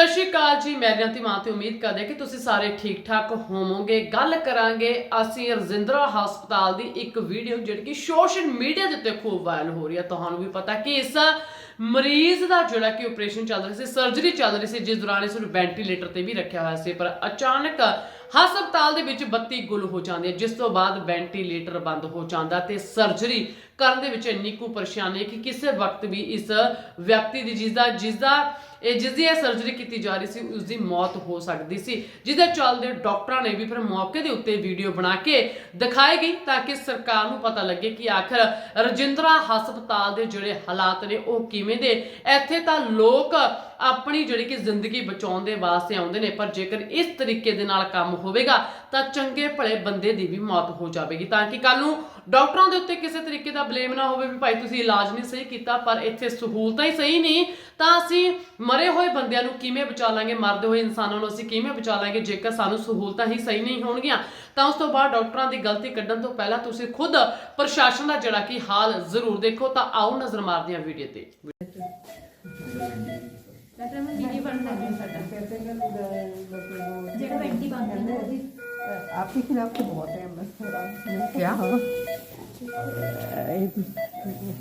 ਸਤਿ ਸ਼੍ਰੀ ਅਕਾਲ ਜੀ, ਮੈਂ ਰਿਆਂਤੀ ਮਾਂ ਤੇ ਉਮੀਦ ਕਰਦੇ ਹਾਂ ਕਿ ਤੁਸੀਂ ਸਾਰੇ ਠੀਕ ਠਾਕ ਹੋਵੋਗੇ। ਗੱਲ ਕਰਾਂਗੇ ਅਸੀਂ ਰਜਿੰਦਰਾ ਹਸਪਤਾਲ ਦੀ ਇੱਕ ਵੀਡੀਓ ਜਿਹੜੀ ਕਿ ਸੋਸ਼ਲ ਮੀਡੀਆ ਦੇ ਉੱਤੇ ਖੂਬ ਵਾਇਰਲ ਹੋ ਰਹੀ ਹੈ। ਤੁਹਾਨੂੰ ਵੀ ਪਤਾ ਕਿ ਇਸ ਮਰੀਜ਼ ਦਾ ਜਿਹੜਾ ਕਿ ਆਪਰੇਸ਼ਨ ਚੱਲ ਰਿਹਾ ਸੀ ਸਰਜਰੀ ਚੱਲ ਰਹੀ ਸੀ, ਜਿਸ ਦੌਰਾਨ ਇਸ ਨੂੰ ਵੈਂਟੀਲੇਟਰ ਤੇ ਵੀ ਰੱਖਿਆ ਹੋਇਆ ਸੀ, ਪਰ ਅਚਾਨਕ ਹਸਪਤਾਲ ਦੇ ਵਿੱਚ ਬੱਤੀ ਗੁੱਲ ਹੋ ਜਾਂਦੀ ਹੈ, ਜਿਸ ਤੋਂ ਬਾਅਦ ਵੈਂਟੀਲੇਟਰ ਬੰਦ ਹੋ ਜਾਂਦਾ ਤੇ ਸਰਜਰੀ ਕਰਨ ਦੇ ਵਿੱਚ ਇੰਨੀ ਕੁ ਪਰੇਸ਼ਾਨੀ ਹੈ ਕਿ ਕਿਸੇ ਵਕਤ ਵੀ ਇਸ ਵਿਅਕਤੀ ਦੀ ਜਿਸ ਦਾ ਜਿਸ ਦਾ ਇਹ ਜਿਸ ਦੀ ਇਹ ਸਰਜਰੀ ਕੀਤੀ ਜਾ ਰਹੀ ਸੀ ਉਸ ਦੀ ਮੌਤ ਹੋ ਸਕਦੀ ਸੀ। ਜਿਹਦੇ ਚੱਲਦੇ ਡਾਕਟਰਾਂ ਨੇ ਵੀ ਫਿਰ ਮੌਕੇ ਦੇ ਉੱਤੇ ਵੀਡੀਓ ਬਣਾ ਕੇ ਦਿਖਾਈ ਗਈ ਤਾਂ ਕਿ ਸਰਕਾਰ ਨੂੰ ਪਤਾ ਲੱਗੇ ਕਿ ਆਖਰ ਰਜਿੰਦਰਾ ਹਸਪਤਾਲ ਦੇ ਜਿਹੜੇ ਹਾਲਾਤ ਨੇ, ਉਹ ਕਿਵੇਂ ਦੇ? ਇੱਥੇ ਤਾਂ ਲੋਕ ਆਪਣੀ ਜਿਹੜੀ ਕਿ ਜ਼ਿੰਦਗੀ ਬਚਾਉਣ ਦੇ ਵਾਸਤੇ ਆਉਂਦੇ ਨੇ, ਪਰ ਜੇਕਰ ਇਸ ਤਰੀਕੇ ਦੇ ਨਾਲ ਕੰਮ ਹੋਵੇਗਾ, ਤਾਂ ਚੰਗੇ ਭਲੇ ਬੰਦੇ ਦੀ ਵੀ ਮੌਤ ਹੋ ਜਾਵੇਗੀ। ਤਾਂ ਕਿ ਕੱਲ ਨੂੰ ਡਾਕਟਰਾਂ ਦੇ ਉੱਤੇ ਕਿਸੇ ਤਰੀਕੇ ਦਾ ਬਲੇਮ ਨਾ ਹੋਵੇ ਵੀ ਭਾਈ ਤੁਸੀਂ ਇਲਾਜ ਨਹੀਂ ਸਹੀ ਕੀਤਾ, ਪਰ ਇੱਥੇ ਸਹੂਲਤਾਂ ਹੀ ਸਹੀ ਨਹੀਂ, ਤਾਂ ਅਸੀਂ ਮਰੇ ਹੋਏ ਬੰਦਿਆਂ ਨੂੰ ਕਿਵੇਂ ਬਚਾ ਲਾਂਗੇ? ਮਰਦੇ ਹੋਏ ਇਨਸਾਨਾਂ ਨੂੰ ਅਸੀਂ ਕਿਵੇਂ ਬਚਾ ਲਾਂਗੇ? ਜੇਕਰ ਸਾਨੂੰ ਸਹੂਲਤਾਂ ਹੀ ਸਹੀ ਨਹੀਂ ਹੋਣਗੀਆਂ, ਤਾਂ ਉਸ ਤੋਂ ਬਾਅਦ ਡਾਕਟਰਾਂ ਦੀ ਗਲਤੀ ਕੱਢਣ ਤੋਂ ਪਹਿਲਾਂ ਤੁਸੀਂ ਖੁਦ ਪ੍ਰਸ਼ਾਸਨ ਦਾ ਜਿਹੜਾ ਕਿ ਹਾਲ ਜ਼ਰੂਰ ਦੇਖੋ, ਤਾਂ ਆਓ ਨਜ਼ਰ ਮਾਰਦੇ ਹਾਂ ਵੀਡੀਓ ਤੇ। ਡਾਕਟਰ ਮੈਂ ਦੀਦੀ ਬਣ ਸਕਦੀ ਸਾਡਾ कहते हैं कि वो- ਜਿਹੜਾ वो- ਐਂਟੀ ਬੰਦ कहते हैं जी, आपके खिलाफ तो बहुत है अम्बेसडर क्या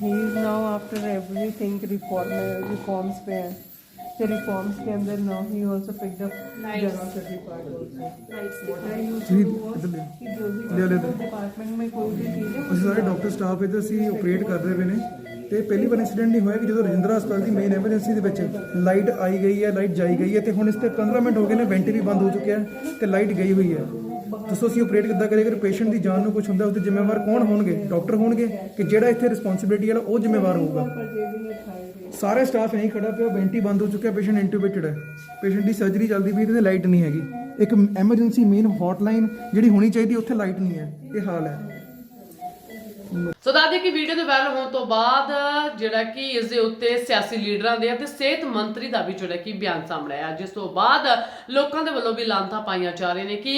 he is now after everything reform reforms पे है तो रिफॉर्म्स के अंदर now he also picked up Nice. Nice. Department में कोई भी चीज है ਅਸੀਂ ਸਾਰੇ ਡਾਕਟਰ ਸਟਾਫ ਇੱਧਰ ਸੀ ਆਪਰੇਟ ਕਰਦੇ ਪਏ ਨੇ ਤੇ ਪਹਿਲੀ ਵਾਰ ਇਨਸੀਡੈਂਟ ਨਹੀਂ ਹੋਇਆ ਕਿ ਜਦੋਂ ਰਜਿੰਦਰਾ ਹਸਪਤਾਲ ਦੀ ਮੇਨ ਐਮਰਜੈਂਸੀ ਦੇ ਵਿੱਚ ਲਾਈਟ ਆਈ ਗਈ ਹੈ ਲਾਈਟ ਜਾਈ ਗਈ ਹੈ ਤੇ ਹੁਣ ਇਸ ਤੇ 15 ਮਿੰਟ ਹੋ ਗਏ ਨੇ ਵੈਂਟੀ ਵੀ ਬੰਦ ਹੋ ਚੁੱਕਿਆ ਹੈ ਤੇ ਲਾਈਟ ਗਈ ਹੋਈ ਹੈ। ਦੱਸੋ ਅਸੀਂ ਆਪਰੇਟ ਕਿੱਦਾਂ ਕਰੀਏ? ਅਗਰ ਪੇਸ਼ੈਂਟ ਦੀ ਜਾਨ ਨੂੰ ਕੁਝ ਹੁੰਦਾ ਉਹਦੇ ਜ਼ਿੰਮੇਵਾਰ ਕੌਣ ਹੋਣਗੇ? ਡਾਕਟਰ ਹੋਣਗੇ ਕਿ ਜਿਹੜਾ ਇੱਥੇ ਰਿਸਪੌਂਸਿਬਿਲਟੀ ਵਾਲਾ ਉਹ ਜ਼ਿੰਮੇਵਾਰ ਹੋਊਗਾ? ਸਾਰੇ ਸਟਾਫ ਇਹੀ ਖੜਾ ਪਿਆ ਵੈਂਟੀ ਬੰਦ ਹੋ ਚੁੱਕਿਆ ਪੇਸ਼ੈਂਟ ਇੰਟੂਬੇਟਡ ਹੈ। ਪੇਸ਼ੈਂਟ ਦੀ ਸਰਜਰੀ ਚੱਲਦੀ ਪਈ ਤੇ ਲਾਈਟ ਨਹੀਂ ਹੈਗੀ। ਇੱਕ ਐਮਰਜੈਂਸੀ ਮੇਨ ਹੌਟਲਾਈਨ ਜਿਹੜੀ ਹੋਣੀ ਚਾਹੀਦੀ, ਉੱਥੇ ਲਾਈਟ ਨਹੀਂ ਹੈ। ਇਹ ਹਾਲ ਹੈ। ਸੋ ਦੱਸਦੇ ਕਿ ਵੀਡੀਓ ਦੇ ਵਾਇਰਲ ਹੋਣ ਤੋਂ ਬਾਅਦ ਜਿਹੜਾ ਕਿ ਇਸ ਦੇ ਉੱਤੇ ਸਿਆਸੀ ਲੀਡਰਾਂ ਦੇ ਅਤੇ ਸਿਹਤ ਮੰਤਰੀ ਦਾ ਵੀ ਜਿਹੜਾ ਕਿ ਬਿਆਨ ਸਾਹਮਣੇ ਆਇਆ ਜਿਸ ਤੋਂ ਬਾਅਦ ਲੋਕਾਂ ਦੇ ਵੱਲੋਂ ਵੀ ਲਾਂਤਾਂ ਪਾਈਆਂ ਜਾ ਰਹੀਆਂ ਨੇ ਕਿ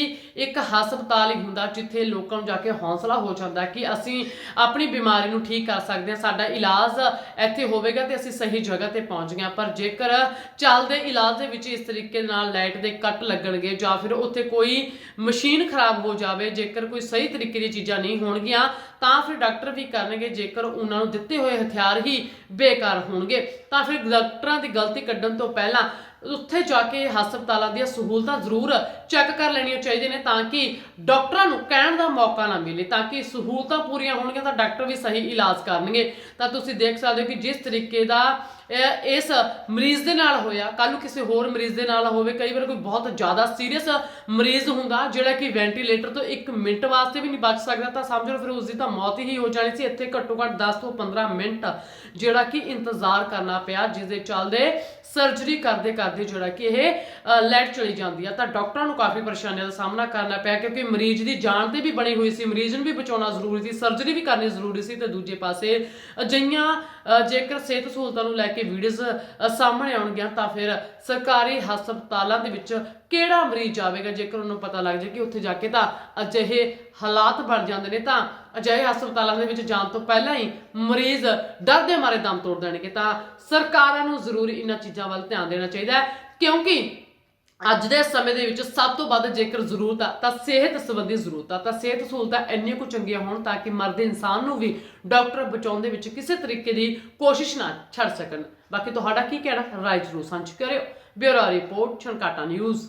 ਇੱਕ ਹਸਪਤਾਲ ਹੀ ਹੁੰਦਾ ਜਿੱਥੇ ਲੋਕਾਂ ਨੂੰ ਜਾ ਕੇ ਹੌਸਲਾ ਹੋ ਜਾਂਦਾ ਕਿ ਅਸੀਂ ਆਪਣੀ ਬਿਮਾਰੀ ਨੂੰ ਠੀਕ ਕਰ ਸਕਦੇ ਹਾਂ, ਸਾਡਾ ਇਲਾਜ ਇੱਥੇ ਹੋਵੇਗਾ ਤੇ ਅਸੀਂ ਸਹੀ ਜਗ੍ਹਾ ਤੇ ਪਹੁੰਚ ਗਏ ਹਾਂ। ਪਰ ਜੇਕਰ ਚੱਲਦੇ ਇਲਾਜ ਦੇ ਵਿੱਚ ਇਸ ਤਰੀਕੇ ਨਾਲ ਲਾਈਟ ਦੇ ਕੱਟ ਲੱਗਣਗੇ ਜਾਂ ਫਿਰ ਉੱਥੇ ਕੋਈ ਮਸ਼ੀਨ ਖਰਾਬ ਹੋ ਜਾਵੇ, ਜੇਕਰ ਕੋਈ ਸਹੀ ਤਰੀਕੇ ਦੀਆਂ ਚੀਜ਼ਾਂ ਨਹੀਂ ਹੋਣਗੀਆਂ, ਤਾਂ ਫਿਰ ਡਾਕਟਰ ਵੀ ਕਰਨਗੇ, ਜੇਕਰ ਉਹਨਾਂ ਨੂੰ ਦਿੱਤੇ ਹੋਏ ਹਥਿਆਰ ਹੀ ਬੇਕਾਰ ਹੋਣਗੇ, ਤਾਂ ਫਿਰ ਡਾਕਟਰਾਂ ਦੀ ਗਲਤੀ ਕੱਢਣ ਤੋਂ ਪਹਿਲਾਂ ਉੱਥੇ ਜਾ ਕੇ ਹਸਪਤਾਲਾਂ ਦੀਆਂ ਸਹੂਲਤਾਂ ਜ਼ਰੂਰ ਚੈੱਕ ਕਰ ਲੈਣੀਆਂ ਚਾਹੀਦੀਆਂ ਨੇ, ਤਾਂ ਕਿ ਡਾਕਟਰਾਂ ਨੂੰ ਕਹਿਣ ਦਾ ਮੌਕਾ ਨਾ ਮਿਲੇ, ਤਾਂ ਕਿ ਸਹੂਲਤਾਂ ਪੂਰੀਆਂ ਹੋਣਗੀਆਂ ਤਾਂ ਡਾਕਟਰ ਵੀ ਸਹੀ ਇਲਾਜ ਕਰਨਗੇ। ਤਾਂ ਤੁਸੀਂ ਦੇਖ ਸਕਦੇ ਹੋ ਕਿ ਜਿਸ ਤਰੀਕੇ ਦਾ ਇਸ ਮਰੀਜ਼ ਦੇ ਨਾਲ ਹੋਇਆ। ਕੱਲ ਨੂੰ ਕਿਸੇ ਹੋਰ ਮਰੀਜ਼ ਦੇ ਨਾਲ ਹੋਵੇ, ਕਈ ਵਾਰ ਕੋਈ ਬਹੁਤ ਜ਼ਿਆਦਾ ਸੀਰੀਅਸ ਮਰੀਜ਼ ਹੁੰਦਾ, ਜਿਹੜਾ ਕਿ ਵੈਂਟੀਲੇਟਰ ਤੋਂ 1 ਮਿੰਟ ਵਾਸਤੇ ਵੀ ਨਹੀਂ ਬਚ ਸਕਦਾ। ਤਾਂ ਸਮਝ ਲਓ ਫਿਰ ਉਸ ਦੀ ਤਾਂ ਮੌਤ ਹੀ ਹੋ ਜਾਣੀ ਸੀ। ਇੱਥੇ ਘੱਟੋ ਘੱਟ 10 ਤੋਂ 15 ਮਿੰਟ ਜਿਹੜਾ ਕਿ ਇੰਤਜ਼ਾਰ ਕਰਨਾ ਪਿਆ ਜਿਸ ਦੇ ਚੱਲਦੇ ਸਰਜਰੀ ਕਰਦੇ ਕਰਦੇ ਜਿਹੜਾ ਕਿ ਇਹ ਲੈਟ ਚਲੀ ਜਾਂਦੀ ਆ। ਤਾਂ ਡਾਕਟਰਾਂ ਨੂੰ ਕਾਫੀ ਪਰੇਸ਼ਾਨੀਆਂ ਦਾ ਸਾਹਮਣਾ ਕਰਨਾ ਪਿਆ, ਕਿਉਂਕਿ ਮਰੀਜ਼ ਦੀ ਜਾਨ ਤੇ ਵੀ ਬਣੀ ਹੋਈ ਸੀ। ਮਰੀਜ਼ ਨੂੰ ਵੀ ਬਚਾਉਣਾ ਜ਼ਰੂਰੀ ਸੀ ਸਰਜਰੀ ਵੀ ਕਰਨੀ ਜ਼ਰੂਰੀ ਸੀ। ਤੇ ਦੂਜੇ ਪਾਸੇ ਅਜਈਆਂ ਜੇਕਰ ਸਿਹਤ ਸਹੂਲਤਾਂ ਨੂੰ ਲੈ ਕੇ ਵੀਡੀਓਜ਼ ਸਾਹਮਣੇ ਆਉਣਗੀਆਂ ਤਾਂ ਫਿਰ ਸਰਕਾਰੀ ਹਸਪਤਾਲਾਂ ਦੇ ਵਿੱਚ ਕਿਹੜਾ ਮਰੀਜ਼ ਜਾਵੇਗਾ ਜੇਕਰ ਉਹਨੂੰ ਪਤਾ ਲੱਗ ਜਾਏ ਕਿ ਉੱਥੇ ਜਾ ਕੇ ਤਾਂ ਅਜਿਹੇ ਹਾਲਾਤ ਬਣ ਜਾਂਦੇ ਨੇ, ਤਾਂ ਅਜਿਹੇ ਹਸਪਤਾਲਾਂ ਦੇ ਵਿੱਚ ਜਾਣ ਤੋਂ ਪਹਿਲਾਂ ਹੀ ਮਰੀਜ਼ ਡਰ ਦੇ ਮਾਰੇ ਦਮ ਤੋੜ ਦੇਣਗੇ। ਤਾਂ ਸਰਕਾਰਾਂ ਨੂੰ ਜ਼ਰੂਰ ਇਹਨਾਂ ਚੀਜ਼ਾਂ ਵੱਲ ਧਿਆਨ ਦੇਣਾ ਚਾਹੀਦਾ ਹੈ, ਕਿਉਂਕਿ ਅੱਜ ਦੇ ਸਮੇਂ ਦੇ ਵਿੱਚ ਸਭ ਤੋਂ ਵੱਧ ਜੇਕਰ ਜ਼ਰੂਰਤ ਆ, ਤਾਂ ਸਿਹਤ ਸੰਬੰਧੀ ਜ਼ਰੂਰਤ ਆ। ਤਾਂ ਸਿਹਤ ਸਹੂਲਤਾਂ ਇੰਨੀਆਂ ਕੁ ਚੰਗੀਆਂ ਹੋਣ ਤਾਂ ਕਿ ਮਰਦ ਇਨਸਾਨ ਨੂੰ ਵੀ ਡਾਕਟਰ ਬਚਾਉਣ ਦੇ ਵਿੱਚ ਕਿਸੇ ਤਰੀਕੇ ਦੀ ਕੋਸ਼ਿਸ਼ ਨਾ ਛੱਡ ਸਕਣ। ਬਾਕੀ ਤੁਹਾਡਾ ਕੀ ਕਹਿਣਾ? ਰਾਏ ਜ਼ਰੂਰ ਸਾਂਝੀ ਕਰਿਓ। Bureau report, Chhankata news.